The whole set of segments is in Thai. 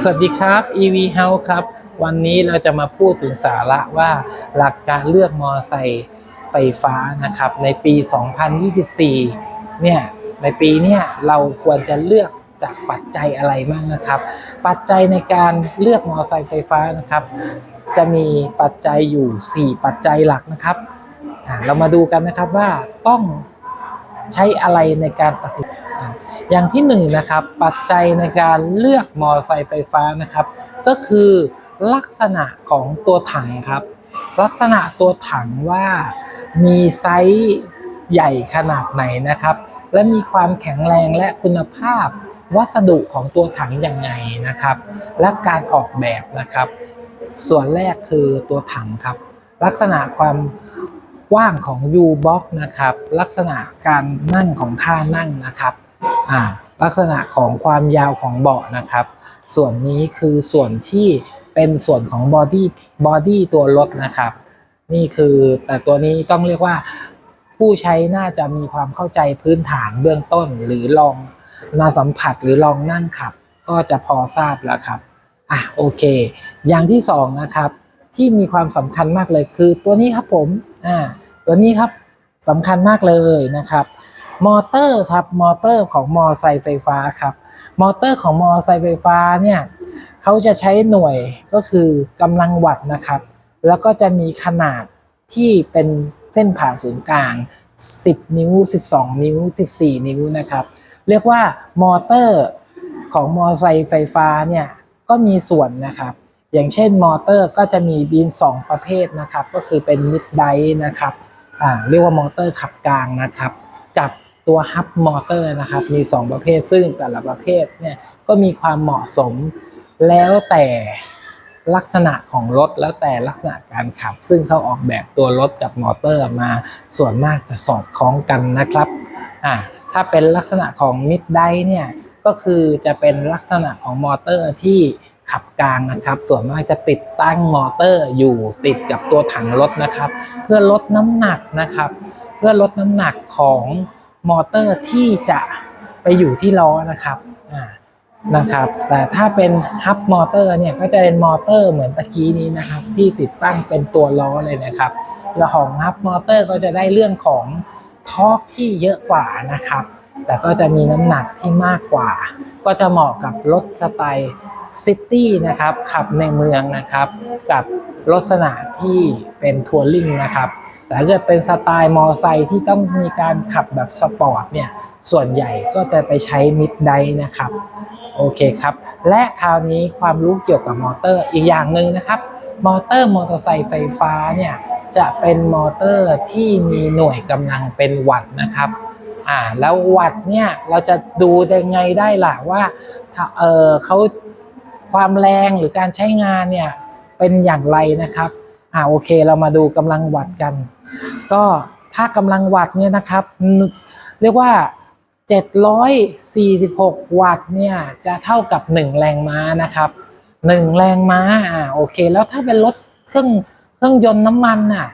สวัสดีครับ EV House ครับ วันนี้เราจะมาพูดถึงสาระว่าหลักการเลือกมอไซค์ไฟฟ้านะครับ ในปี 2024 เนี่ย ในปีเนี้ยเราควรจะเลือกจากปัจจัยอะไรบ้างนะครับ ปัจจัยในการเลือกมอไซค์ไฟฟ้านะครับ จะมีปัจจัยอยู่ 4 ปัจจัยหลักนะครับ เรามาดูกันนะครับว่าต้องใช้อะไรในการตัดสิน อย่างที่หนึ่งนะครับปัจจัยในการเลือกมอเตอร์ไซค์ไฟฟ้านะครับ ก็คือลักษณะของตัวถังครับ ลักษณะตัวถังว่ามีไซส์ใหญ่ขนาดไหนนะครับ และมีความแข็งแรงและคุณภาพ วัสดุของตัวถังยังไงนะครับ และการออกแบบนะครับ ส่วนแรกคือตัวถังครับ ลักษณะความกว้างของ U-box นะครับ ลักษณะการนั่งของท่านั่งนะครับ อ่าลักษณะของความยาวของเบาะนะครับ ส่วนนี้คือส่วนที่เป็นส่วนของบอดี้บอดี้ตัวรถนะครับ นี่คือแต่ตัวนี้ต้องเรียกว่าผู้ใช้น่าจะมีความเข้าใจพื้นฐานเบื้องต้น หรือลองมาสัมผัสหรือลองนั่งขับ ก็จะพอทราบแล้วครับอะโอเค อย่างที่สองนะครับที่มีความสำคัญมากเลยคือตัวนี้ครับผมอ่าตัวนี้ครับสำคัญมากเลยนะครับ มอเตอร์ครับมอเตอร์ของมอไซค์ไฟฟ้าครับมอเตอร์ของมอไซค์ไฟฟ้าเนี่ยเขาจะใช้หน่วยก็คือกำลังวัตต์นะครับ แล้วก็จะมีขนาดที่เป็นเส้นผ่าศูนย์กลาง 10 นิ้ว 12 นิ้ว 14 นิ้วนะครับ เรียกว่ามอเตอร์ของมอไซค์ไฟฟ้าเนี่ยก็มีส่วนนะครับ อย่างเช่นมอเตอร์ก็จะมีบิน2 ประเภทนะครับ ก็คือเป็นมิดไดนะครับอ่าเรียกว่ามอเตอร์ขับกลางนะครับ กับ ตัวฮับมอเตอร์นะครับ มี 2 ประเภทซึ่งแต่ละประเภทเนี่ยก็มีความเหมาะสมแล้วแต่ลักษณะของรถแล้วแต่ลักษณะการขับ ซึ่งเขาออกแบบตัวรถกับมอเตอร์มาส่วนมากจะสอดคล้องกันนะครับอ่าถ้าเป็นลักษณะของมิดไดเนี่ยก็คือจะเป็นลักษณะของมอเตอร์ที่ขับกลางนะครับ ส่วนมากจะติดตั้งมอเตอร์อยู่ติดกับตัวถังรถนะครับ เพื่อลดน้ำหนักนะครับ เพื่อลดน้ำหนักของ มอเตอร์ที่จะไปอยู่ที่ล้อนะครับนะครับ แต่ถ้าเป็นฮับมอเตอร์เนี่ยก็จะเป็นมอเตอร์เหมือนตะกี้นี้นะครับ ที่ติดตั้งเป็นตัวล้อเลยนะครับแล้วของฮับมอเตอร์ก็จะได้เรื่องของทอร์กที่เยอะกว่านะครับ แต่ก็จะมีน้ำหนักที่มากกว่า ก็จะเหมาะกับรถสไตล์ซิตี้นะครับขับในเมืองนะครับ กับลักษณะที่เป็นทัวริงนะครับ แต่ถ้าเป็นสไตล์มอไซค์ที่ต้องมีการขับแบบสปอร์ตเนี่ย ส่วนใหญ่ก็จะไปใช้มิดไดนะครับ โอเคครับ และคราวนี้ความรู้เกี่ยวกับมอเตอร์อีกอย่างหนึ่งนะครับ มอเตอร์มอเตอร์ไซค์ไฟฟ้าเนี่ย จะเป็นมอเตอร์ที่มีหน่วยกำลังเป็นวัตต์นะครับอ่าแล้ววัตต์เนี่ยเราจะดูยังไงได้ล่ะว่าเออเขาความแรงหรือการใช้งานเนี่ยเป็นอย่างไรนะครับ อ่าโอเค เรามาดูกำลังวัตต์กัน ก็ถ้ากำลังวัตต์เนี่ยนะครับนึกเรียกว่า 746 วัตต์เนี่ยจะเท่ากับ 1 แรงม้านะครับ1แรงม้าอ่าโอเค แล้วถ้าเป็นรถเครื่องเครื่องยนต์น้ำมันอะ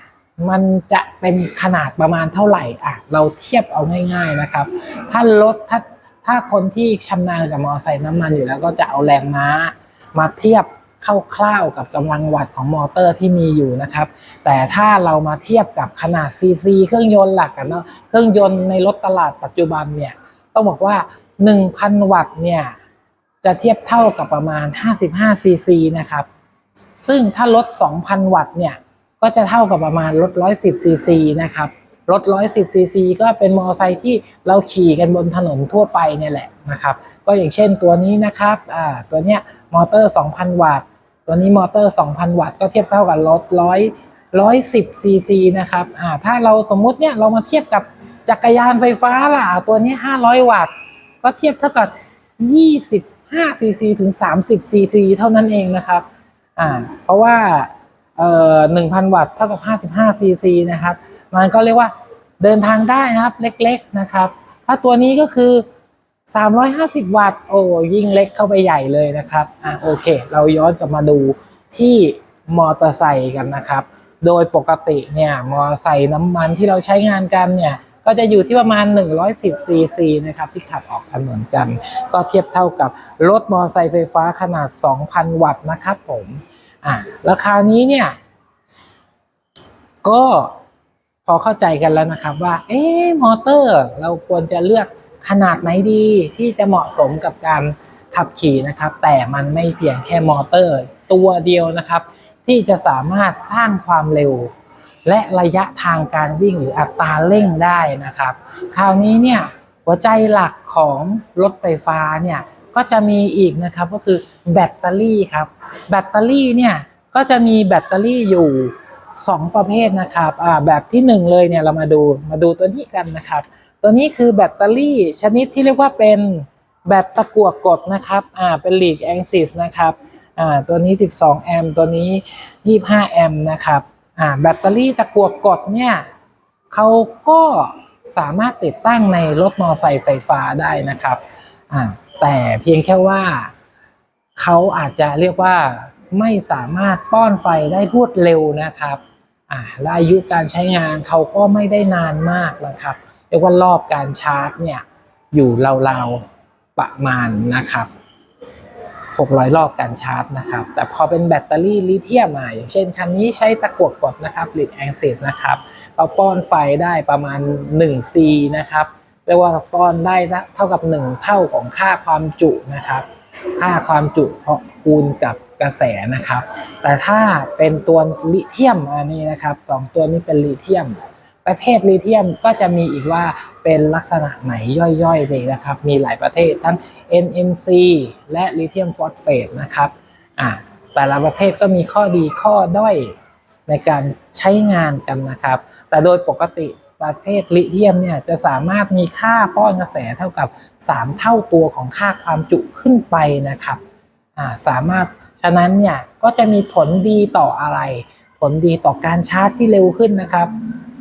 มันจะเป็นขนาดประมาณเท่าไหร่อะเราเทียบเอาง่าย ๆนะครับ ถ้ารถถ้าถ้าคนที่ชำนาญกับมอเตอร์ไซค์น้ำมันอยู่แล้วก็จะเอาแรงม้ามาเทียบ คร่าวๆกับกำลังวัตต์ของมอเตอร์ที่มีอยู่นะครับ แต่ถ้าเรามาเทียบกับขนาดซีซีเครื่องยนต์หลักกันเนาะเครื่องยนต์ในรถตลาดปัจจุบันเนี่ยต้องบอกว่า 1,000 วัตต์เนี่ยจะเทียบเท่ากับประมาณ 55 ซีซีนะครับ ซึ่งถ้ารถ 2,000 วัตต์เนี่ยก็จะเท่ากับประมาณรถ 110 ซีซีนะครับรถ 110 ซีซีก็เป็นมอเตอร์ไซค์ที่เราขี่กันบนถนนทั่วไปเนี่ยแหละนะครับ ก็อย่างเช่นตัวนี้นะครับ อ่า ตัวเนี้ยมอเตอร์ 2,000 วัตต์ ตัวนี้มอเตอร์ 2,000 วัตต์ก็เทียบเท่ากับรถ100 110ซีซีนะครับอ่าถ้าเราสมมุติเนี่ยเรามาเทียบกับจักรยานไฟฟ้าล่ะ ตัวนี้ 500 วัตต์ ก็เทียบเท่ากับ 25ซีซีถึง 30ซีซีเท่านั้นเองนะครับอ่าเพราะว่าเอ่อ1,000 วัตต์เท่ากับ 55ซีซีนะครับ มันก็เรียกว่าเดินทางได้นะครับเล็กๆนะครับ ถ้าตัวนี้ก็คือ 350 วัตต์ โอ้ยิ่งเล็กเข้าไปใหญ่เลยนะครับอะโอเค เราย้อนกลับมาดูที่มอเตอร์ไซค์กันนะครับ โดยปกติเนี่ยมอเตอร์ไซค์น้ำมันที่เราใช้งานกันเนี่ยก็จะอยู่ที่ประมาณ 110 ซีซีนะครับที่ขับออกถนนกัน ก็เทียบเท่ากับรถมอเตอร์ไซค์ไฟฟ้าขนาด 2,000 วัตต์นะครับผมอะราคานี้เนี่ยก็พอเข้าใจกันแล้วนะครับว่า เอ๊มอเตอร์เราควรจะเลือก ขนาดไหนดีที่จะเหมาะสมกับการขับขี่นะครับ แต่มันไม่เพียงแค่มอเตอร์ ตัวเดียวนะครับ ที่จะสามารถสร้างความเร็ว และระยะทางการวิ่งหรืออัตราเร่งได้นะครับ คราวนี้เนี่ยหัวใจหลักของรถไฟฟ้าเนี่ยก็จะมีอีกนะครับก็คือแบตเตอรี่ครับ แบตเตอรี่เนี่ยก็จะมีแบตเตอรี่อยู่ 2 ประเภทนะครับอ่าแบบที่ 1 เลยเนี่ยเรามาดูมาดูตัวนี้กันนะครับ ตัวนี้คือแบตเตอรี่ชนิดที่เรียกว่าเป็นแบตตะกั่วกดนะครับ อ่า เป็นลีกแองซิสนะครับ อ่า ตัวนี้ 12 แอมป์ ตัวนี้ 25 แอมป์นะครับ อ่า แบตเตอรี่ตะกั่วกดเนี่ยเขาก็สามารถติดตั้งในรถมอเตอร์ไซค์ไฟฟ้าได้นะครับ อ่า แต่เพียงแค่ว่าเขาอาจจะเรียกว่าไม่สามารถป้อนไฟได้รวดเร็วนะครับ อ่าและอายุการใช้งานเขาก็ไม่ได้นานมากนะครับ เรียกว่ารอบการชาร์จเนี่ยอยู่ราวๆประมาณนะครับ600 รอบการชาร์จนะครับ แต่พอเป็นแบตเตอรี่ลิเธียมอะอย่างเช่นคันนี้ใช้ตะกั่วกดนะครับลิดแองซิสนะครับเราป้อนไฟได้ประมาณ 1C นะครับเรียกว่าเราป้อนได้เท่ากับ 1 เท่าของค่าความจุนะครับ ค่าความจุเพราะคูณกับกระแสนะครับ แต่ถ้าเป็นตัวลิเธียมอันนี้นะครับสองตัวนี้เป็นลิเธียม ประเภทลิเธียมก็จะมีอีกว่าเป็นลักษณะไหนย่อยๆเลยนะครับ มีหลายประเภททั้ง NMC และลิเธียมฟอสเฟตนะครับอ่าแต่ละประเภทก็มีข้อดีข้อด้อยในการใช้งานกันนะครับ แต่โดยปกติประเภทลิเธียมเนี่ยจะสามารถมีค่าป้อนกระแสเท่ากับ 3 เท่าตัวของค่าความจุขึ้นไปนะครับอ่าสามารถฉะนั้นเนี่ยก็จะมีผลดีต่ออะไร ผลดีต่อการชาร์จที่เร็วขึ้นนะครับ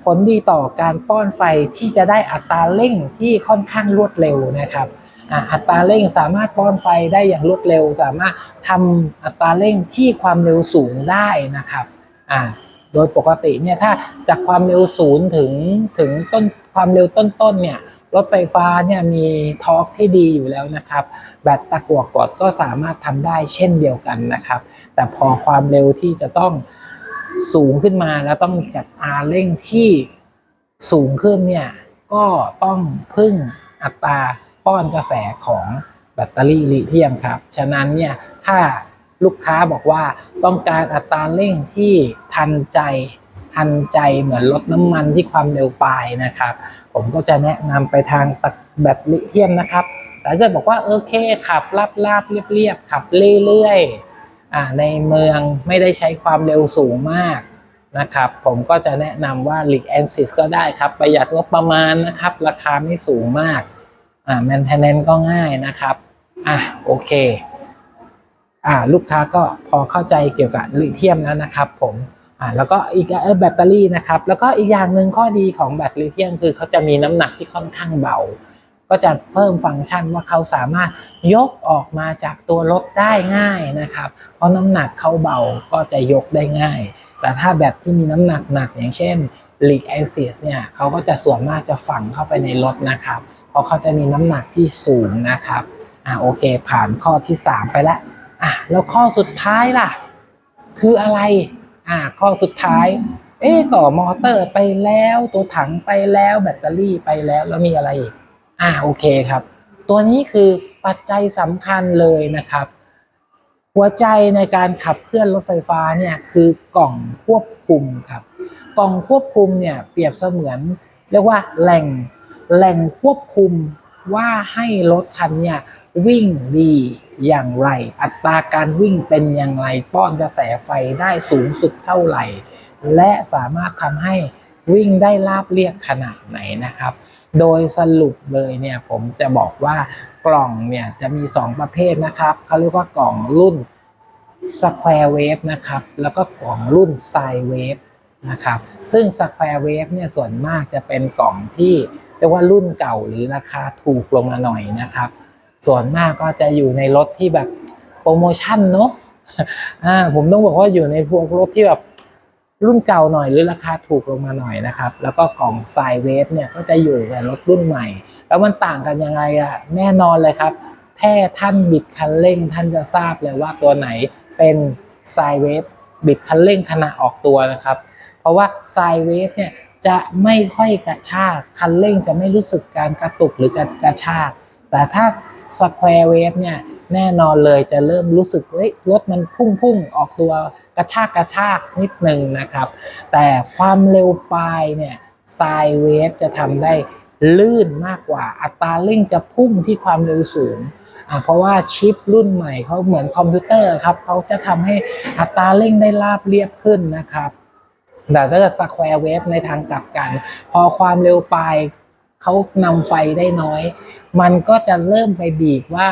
ผลดีต่อการป้อนไฟที่จะได้อัตราเร่งที่ค่อนข้างรวดเร็วนะครับอัตราเร่งสามารถป้อนไฟได้อย่างรวดเร็ว สามารถทำอัตราเร่งที่ความเร็วสูงได้นะครับโดยปกติเนี่ยถ้าจากความเร็วศูนย์ถึงถึงต้นความเร็วต้นๆเนี่ยรถไฟฟ้าเนี่ยมีทอร์กที่ดีอยู่แล้วนะครับ แบตตะกั่วกดก็สามารถทำได้เช่นเดียวกันนะครับ แต่พอความเร็วที่จะต้อง สูงขึ้นมาแล้วต้องมีกับอาเร่งที่สูงขึ้นเนี่ยก็ต้องพึ่งอัตราป้อนกระแสของแบตเตอรี่ลิเธียมครับ ฉะนั้นเนี่ยถ้าลูกค้าบอกว่าต้องการอัตราเร่งที่ทันใจทันใจเหมือนรถน้ำมันที่ความเร็วปลายนะครับ ผมก็จะแนะนำไปทางตะแบตลิเธียมนะครับแต่ถ้าบอกว่าโอเคขับลาบลาบเรียบเรียบๆขับเรื่อยๆ ในเมืองไม่ได้ใช้ความเร็วสูงมากนะครับ ผมก็จะแนะนำว่า l i g a n s i s ก็ได้ครับ ประหยัดงบประมาณนะครับ ราคาไม่สูงมากอ่า maintenance ก็ง่ายนะครับอะโอเคอ่าลูกค้าก็พอเข้าใจเกี่ยวกับลิเธียมแล้วนะครับ ผมอ่าแล้วก็อีกแบตเตอรี่นะครับ แล้วก็อีกอย่างหนึ่งข้อดีของแบตลิเธียมคือเขาจะมีน้ำหนักที่ค่อนข้างเบา ก็จะเพิ่มฟังก์ชันว่าเขาสามารถยกออกมาจากตัวรถได้ง่ายนะครับ เพราะน้ำหนักเขาเบาก็จะยกได้ง่าย แต่ถ้าแบตที่มีน้ำหนักหนักอย่างเช่น l e a k acid เนี่ยเขาก็จะส่วนมากจะฝังเข้าไปในรถนะครับ เพราะเขาจะมีน้ำหนักที่สูงนะครับอ่าโอเค ผ่านข้อที่ 3 ไปแล้วอะแล้วข้อสุดท้ายล่ะ คืออะไรอ่าข้อสุดท้าย เอ๊ะต่อมอเตอร์ไปแล้วตัวถังไปแล้วแบตเตอรี่ไปแล้วแล้วมีอะไรอีก อ่าโอเคครับ ตัวนี้คือปัจจัยสำคัญเลยนะครับ หัวใจในการขับเคลื่อนรถไฟฟ้าเนี่ยคือกล่องควบคุมครับ กล่องควบคุมเนี่ยเปรียบเสมือน เรียกว่าแหล่งแหล่งควบคุมว่าให้รถคันเนี่ยวิ่งดีอย่างไร อัตราการวิ่งเป็นอย่างไรป้อนกระแสไฟได้สูงสุดเท่าไหร่ และสามารถทำให้วิ่งได้ราบเรียบขนาดไหนนะครับ โดยสรุปเลยเนี่ยผมจะบอกว่ากล่องเนี่ยจะมี 2 ประเภทนะครับเขาเรียกว่ากล่องรุ่น Square Wave นะครับ แล้วก็กล่องรุ่น Sine Wave นะครับ ซึ่ง Square Wave เนี่ยส่วนมากจะเป็นกล่องที่เรียกว่ารุ่นเก่าหรือราคาถูกลงมาหน่อยนะครับ ส่วนมากก็จะอยู่ในรถที่แบบโปรโมชั่นเนาะอ่าผมต้องบอกว่าอยู่ในพวกรถที่แบบ รุ่นเก่าหน่อยหรือราคาถูกลงมาหน่อยนะครับ แล้วก็กล่องไซเวฟเนี่ยก็จะอยู่กับรถรุ่นใหม่ แล้วมันต่างกันยังไงอะแน่นอนเลยครับแค่ท่านบิดคันเร่ง ท่านจะทราบเลยว่าตัวไหนเป็นไซเวฟบิดคันเร่งขณะออกตัวนะครับ เพราะว่าไซเวฟเนี่ยจะไม่ค่อยกระชากคันเร่งจะไม่รู้สึกการกระตุกหรือการกระชาก แต่ถ้าสแควร์เวฟเนี่ยแน่นอนเลยจะเริ่มรู้สึกเฮ้ยรถมันพุ่งพุ่งออกตัว กระชากกระชากนิดนึงนะครับ แต่ความเร็วปลายเนี่ยไซเวฟจะทำได้ลื่นมากกว่า อัตราเร่งจะพุ่งที่ความเร็วสูงเพราะว่าชิปรุ่นใหม่เขาเหมือนคอมพิวเตอร์ครับเขาจะทำให้อัตราเร่งได้ราบเรียบขึ้นนะครับแต่ถ้าสแควร์เวฟในทางกลับกัน พอความเร็วปลายเขานำไฟได้น้อย มันก็จะเริ่มไปบีบว่า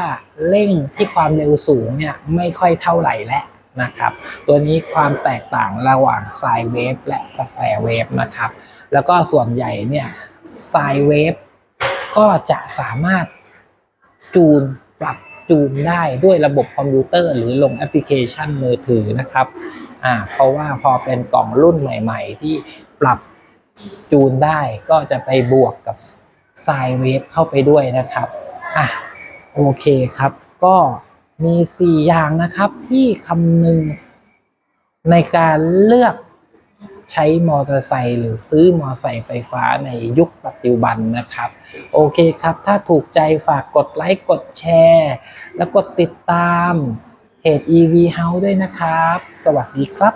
เร่งที่ความเร็วสูงเนี่ยไม่ค่อยเท่าไหร่แล้ว นะครับ ตัวนี้ความแตกต่างระหว่างไซเวฟและสแควร์เวฟนะครับ แล้วก็ส่วนใหญ่เนี่ยไซเวฟก็จะสามารถจูนปรับจูนได้ด้วยระบบคอมพิวเตอร์ หรือลงแอปพลิเคชันมือถือนะครับอ่าเพราะว่าพอเป็นกล่องรุ่นใหม่ๆ ที่ปรับจูนได้ก็จะไปบวกกับไซเวฟเข้าไปด้วยนะครับอะโอเคครับก็ มี 4 อย่างนะครับที่คำนึงในการเลือกใช้มอเตอร์ไซค์หรือซื้อมอเตอร์ไซค์ไฟฟ้าในยุคปัจจุบันนะครับ โอเคครับ ถ้าถูกใจฝากกดไลค์กดแชร์ แล้วกดติดตามเพจ EV House ด้วยนะครับ สวัสดีครับ